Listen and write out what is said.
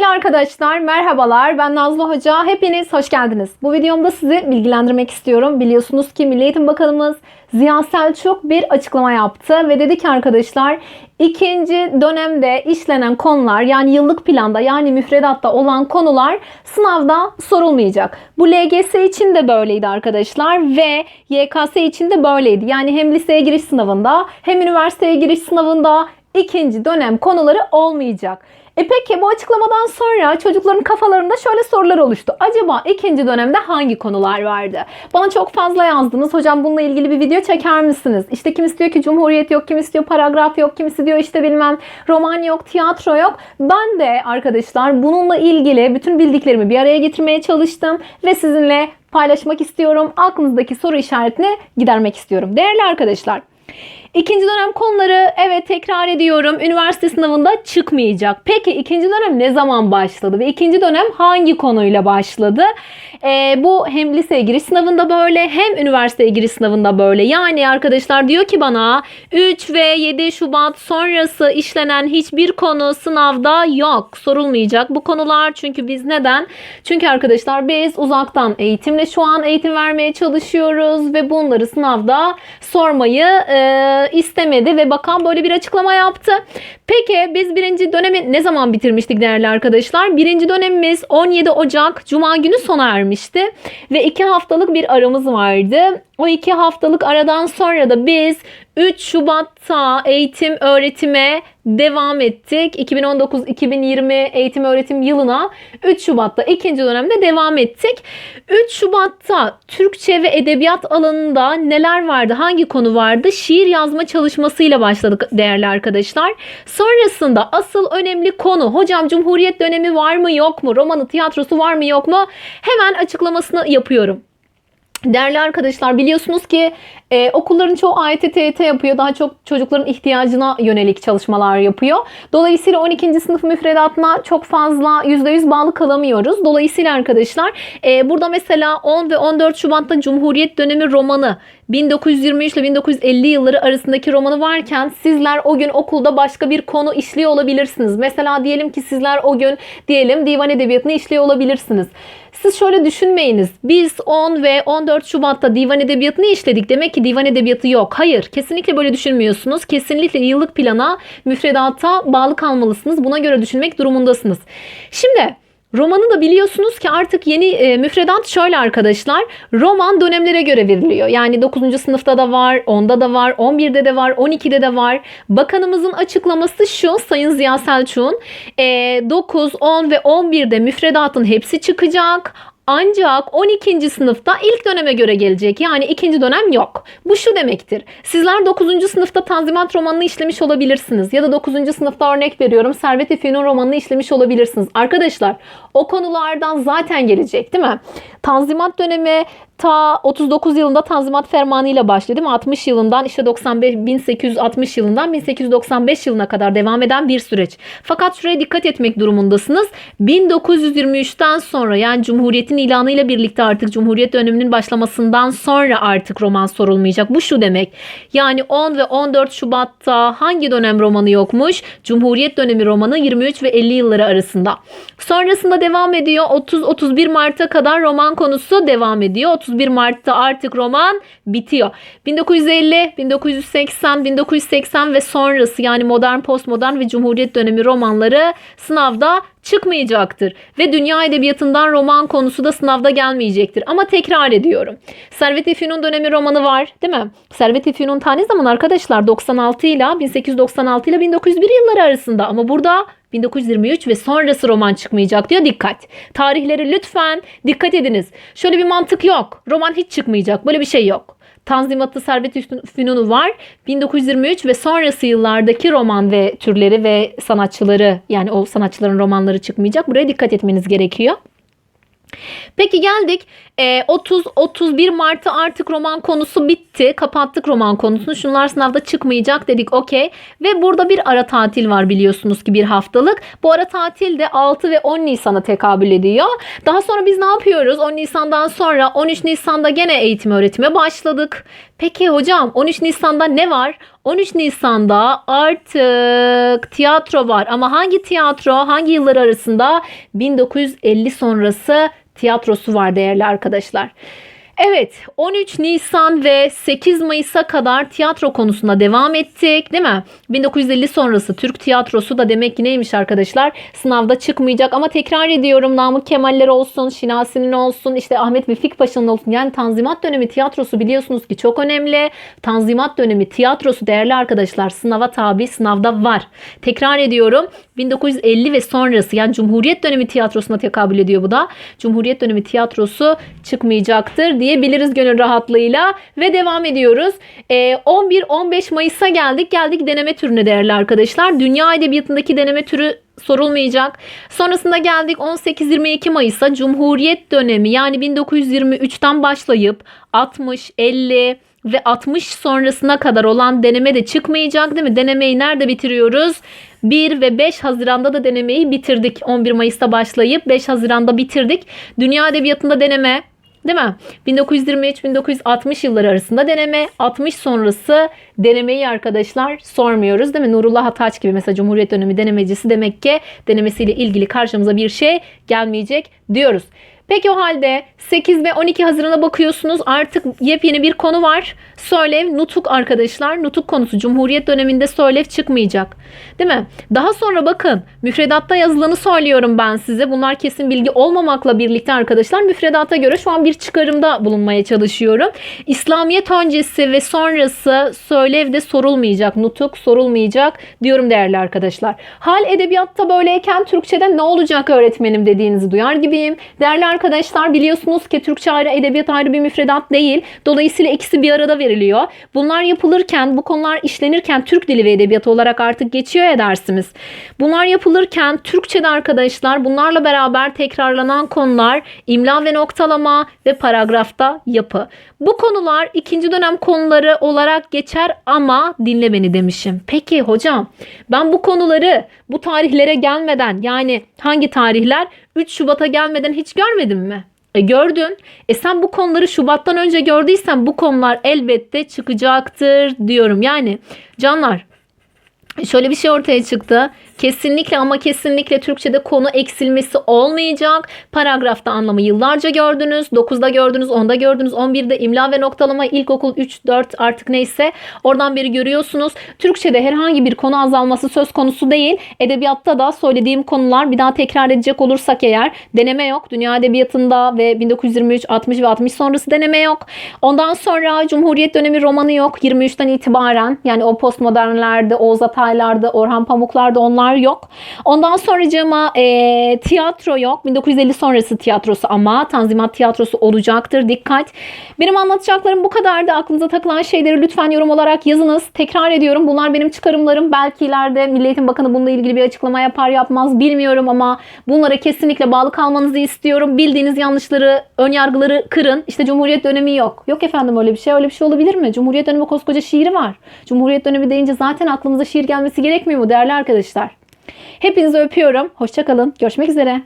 Sevgili arkadaşlar merhabalar ben Nazlı Hoca hepiniz hoş geldiniz. Bu videomda sizi bilgilendirmek istiyorum. Biliyorsunuz ki Milli Eğitim Bakanımız Ziya Selçuk bir açıklama yaptı ve dedi ki arkadaşlar ikinci dönemde işlenen konular yani yıllık planda yani müfredatta olan konular sınavda sorulmayacak. Bu LGS için de böyleydi arkadaşlar ve YKS için de böyleydi. Yani hem liseye giriş sınavında hem üniversiteye giriş sınavında ikinci dönem konuları olmayacak. E peki bu açıklamadan sonra çocukların kafalarında şöyle sorular oluştu. Acaba ikinci dönemde hangi konular vardı? Bana çok fazla yazdınız. Hocam bununla ilgili bir video çeker misiniz? İşte kim istiyor ki Cumhuriyet yok, kim istiyor paragraf yok, kimisi diyor işte bilmem roman yok, tiyatro yok. Ben de arkadaşlar bununla ilgili bütün bildiklerimi bir araya getirmeye çalıştım ve sizinle paylaşmak istiyorum. Aklınızdaki soru işaretini gidermek istiyorum. Değerli arkadaşlar, İkinci dönem konuları evet tekrar ediyorum üniversite sınavında çıkmayacak. Peki ikinci dönem ne zaman başladı ve ikinci dönem hangi konuyla başladı? Ee, bu hem liseye giriş sınavında böyle hem üniversiteye giriş sınavında böyle. Yani arkadaşlar diyor ki bana 3 ve 7 Şubat sonrası işlenen hiçbir konu sınavda yok. Sorulmayacak bu konular çünkü biz neden? Çünkü arkadaşlar biz uzaktan eğitimle şu an eğitim vermeye çalışıyoruz ve bunları sınavda sormayı e, istemedi ve bakan böyle bir açıklama yaptı. Peki biz birinci dönemi ne zaman bitirmiştik değerli arkadaşlar? Birinci dönemimiz 17 Ocak Cuma günü sona ermişti ve iki haftalık bir aramız vardı. O iki haftalık aradan sonra da biz 3 Şubat'ta eğitim öğretime devam ettik. 2019-2020 eğitim öğretim yılına 3 Şubat'ta ikinci dönemde devam ettik. 3 Şubat'ta Türkçe ve edebiyat alanında neler vardı? Hangi konu vardı? Şiir yazma çalışmasıyla başladık değerli arkadaşlar. Sonrasında asıl önemli konu hocam Cumhuriyet dönemi var mı yok mu? Romanı tiyatrosu var mı yok mu? Hemen açıklamasını yapıyorum. Değerli arkadaşlar biliyorsunuz ki e, okulların çoğu AYT, yapıyor. Daha çok çocukların ihtiyacına yönelik çalışmalar yapıyor. Dolayısıyla 12. sınıf müfredatına çok fazla %100 bağlı kalamıyoruz. Dolayısıyla arkadaşlar e, burada mesela 10 ve 14 Şubat'ta Cumhuriyet dönemi romanı 1923 ile 1950 yılları arasındaki romanı varken sizler o gün okulda başka bir konu işliyor olabilirsiniz. Mesela diyelim ki sizler o gün diyelim divan edebiyatını işliyor olabilirsiniz. Siz şöyle düşünmeyiniz. Biz 10 ve 14 Şubat'ta divan edebiyatını işledik. Demek ki divan edebiyatı yok. Hayır. Kesinlikle böyle düşünmüyorsunuz. Kesinlikle yıllık plana, müfredata bağlı kalmalısınız. Buna göre düşünmek durumundasınız. Şimdi Romanı da biliyorsunuz ki artık yeni e, müfredat şöyle arkadaşlar. Roman dönemlere göre veriliyor. Yani 9. sınıfta da var, 10'da da var, 11'de de var, 12'de de var. Bakanımızın açıklaması şu Sayın Ziya Selçuk'un e, 9, 10 ve 11'de müfredatın hepsi çıkacak. Ancak 12. sınıfta ilk döneme göre gelecek. Yani ikinci dönem yok. Bu şu demektir. Sizler 9. sınıfta Tanzimat romanını işlemiş olabilirsiniz. Ya da 9. sınıfta örnek veriyorum Servet-i Fünun romanını işlemiş olabilirsiniz. Arkadaşlar o konulardan zaten gelecek değil mi? Tanzimat dönemi ta 39 yılında Tanzimat Fermanı ile başladı değil mi? 60 yılından işte 95 1860 yılından 1895 yılına kadar devam eden bir süreç. Fakat şuraya dikkat etmek durumundasınız. 1923'ten sonra yani Cumhuriyet'in ilanıyla birlikte artık Cumhuriyet döneminin başlamasından sonra artık roman sorulmayacak. Bu şu demek. Yani 10 ve 14 Şubat'ta hangi dönem romanı yokmuş? Cumhuriyet dönemi romanı 23 ve 50 yılları arasında. Sonrasında devam ediyor. 30-31 Mart'a kadar roman konusu devam ediyor. 31 Mart'ta artık roman bitiyor. 1950, 1980, 1980 ve sonrası yani modern, postmodern ve cumhuriyet dönemi romanları sınavda çıkmayacaktır. Ve dünya edebiyatından roman konusu da sınavda gelmeyecektir. Ama tekrar ediyorum. Servet-i dönemi romanı var değil mi? Servet-i Fünun tane zaman arkadaşlar 96 ile 1896 ile 1901 yılları arasında. Ama burada 1923 ve sonrası roman çıkmayacak diyor. Dikkat. Tarihleri lütfen dikkat ediniz. Şöyle bir mantık yok. Roman hiç çıkmayacak. Böyle bir şey yok. Tanzimatı Servet-i Fünun'u var. 1923 ve sonrası yıllardaki roman ve türleri ve sanatçıları yani o sanatçıların romanları çıkmayacak. Buraya dikkat etmeniz gerekiyor. Peki geldik 30-31 Mart'ta artık roman konusu bitti. Kapattık roman konusunu. Şunlar sınavda çıkmayacak dedik okey. Ve burada bir ara tatil var biliyorsunuz ki bir haftalık. Bu ara tatil de 6 ve 10 Nisan'a tekabül ediyor. Daha sonra biz ne yapıyoruz? 10 Nisan'dan sonra 13 Nisan'da gene eğitim öğretime başladık. Peki hocam 13 Nisan'da ne var? 13 Nisan'da artık tiyatro var. Ama hangi tiyatro, hangi yıllar arasında? 1950 sonrası tiyatrosu var değerli arkadaşlar. Evet 13 Nisan ve 8 Mayıs'a kadar tiyatro konusunda devam ettik değil mi? 1950 sonrası Türk tiyatrosu da demek ki neymiş arkadaşlar? Sınavda çıkmayacak ama tekrar ediyorum Namık Kemaller olsun, Şinasi'nin olsun, işte Ahmet Vefik Paşa'nın olsun. Yani Tanzimat dönemi tiyatrosu biliyorsunuz ki çok önemli. Tanzimat dönemi tiyatrosu değerli arkadaşlar sınava tabi sınavda var. Tekrar ediyorum 1950 ve sonrası yani Cumhuriyet dönemi tiyatrosuna tekabül ediyor bu da. Cumhuriyet dönemi tiyatrosu çıkmayacaktır diyebiliriz gönül rahatlığıyla ve devam ediyoruz. Ee, 11-15 Mayıs'a geldik. Geldik deneme türüne değerli arkadaşlar. Dünya edebiyatındaki deneme türü sorulmayacak. Sonrasında geldik 18-22 Mayıs'a Cumhuriyet dönemi yani 1923'ten başlayıp 60, 50 ve 60 sonrasına kadar olan deneme de çıkmayacak değil mi? Denemeyi nerede bitiriyoruz? 1 ve 5 Haziran'da da denemeyi bitirdik. 11 Mayıs'ta başlayıp 5 Haziran'da bitirdik. Dünya Edebiyatı'nda deneme Değil mi? 1923-1960 yılları arasında deneme, 60 sonrası denemeyi arkadaşlar sormuyoruz değil mi? Nurullah Ataç gibi mesela Cumhuriyet dönemi denemecisi demek ki denemesiyle ilgili karşımıza bir şey gelmeyecek diyoruz. Peki o halde 8 ve 12 Haziran'a bakıyorsunuz artık yepyeni bir konu var. Söylev, nutuk arkadaşlar. Nutuk konusu Cumhuriyet döneminde söylev çıkmayacak. Değil mi? Daha sonra bakın müfredatta yazılanı söylüyorum ben size. Bunlar kesin bilgi olmamakla birlikte arkadaşlar müfredata göre şu an bir çıkarımda bulunmaya çalışıyorum. İslamiyet öncesi ve sonrası söylevde sorulmayacak. Nutuk sorulmayacak diyorum değerli arkadaşlar. Hal edebiyatta böyleyken Türkçe'de ne olacak öğretmenim dediğinizi duyar gibiyim. Değerli arkadaşlar biliyorsunuz ki Türkçe ayrı edebiyat ayrı bir müfredat değil. Dolayısıyla ikisi bir arada veriliyor. Bunlar yapılırken bu konular işlenirken Türk dili ve edebiyatı olarak artık geçiyor ya dersimiz. Bunlar yapılırken Türkçe'de arkadaşlar bunlarla beraber tekrarlanan konular imla ve noktalama ve paragrafta yapı. Bu konular ikinci dönem konuları olarak geçer ama dinle beni demişim. Peki hocam ben bu konuları bu tarihlere gelmeden yani hangi tarihler 3 Şubat'a gelmeden hiç görmedim mi? E gördün. E sen bu konuları Şubat'tan önce gördüysen bu konular elbette çıkacaktır diyorum. Yani canlar şöyle bir şey ortaya çıktı. Kesinlikle ama kesinlikle Türkçe'de konu eksilmesi olmayacak. Paragrafta anlamı yıllarca gördünüz. 9'da gördünüz, 10'da gördünüz, 11'de imla ve noktalama ilkokul 3, 4 artık neyse oradan beri görüyorsunuz. Türkçe'de herhangi bir konu azalması söz konusu değil. Edebiyatta da söylediğim konular bir daha tekrar edecek olursak eğer deneme yok. Dünya Edebiyatı'nda ve 1923, 60 ve 60 sonrası deneme yok. Ondan sonra Cumhuriyet dönemi romanı yok. 23'ten itibaren yani o postmodernlerde, Oğuz Ataylar'da, Orhan Pamuklar'da onlar yok. Ondan sonracığıma e, tiyatro yok. 1950 sonrası tiyatrosu ama Tanzimat tiyatrosu olacaktır. Dikkat. Benim anlatacaklarım bu kadardı. Aklınıza takılan şeyleri lütfen yorum olarak yazınız. Tekrar ediyorum. Bunlar benim çıkarımlarım. Belki ileride Milli Eğitim Bakanı bununla ilgili bir açıklama yapar yapmaz bilmiyorum ama bunlara kesinlikle bağlı kalmanızı istiyorum. Bildiğiniz yanlışları, ön yargıları kırın. İşte Cumhuriyet dönemi yok. Yok efendim öyle bir şey. Öyle bir şey olabilir mi? Cumhuriyet dönemi koskoca şiiri var. Cumhuriyet dönemi deyince zaten aklımıza şiir gelmesi gerekmiyor mu değerli arkadaşlar? Hepinizi öpüyorum. Hoşçakalın. Görüşmek üzere.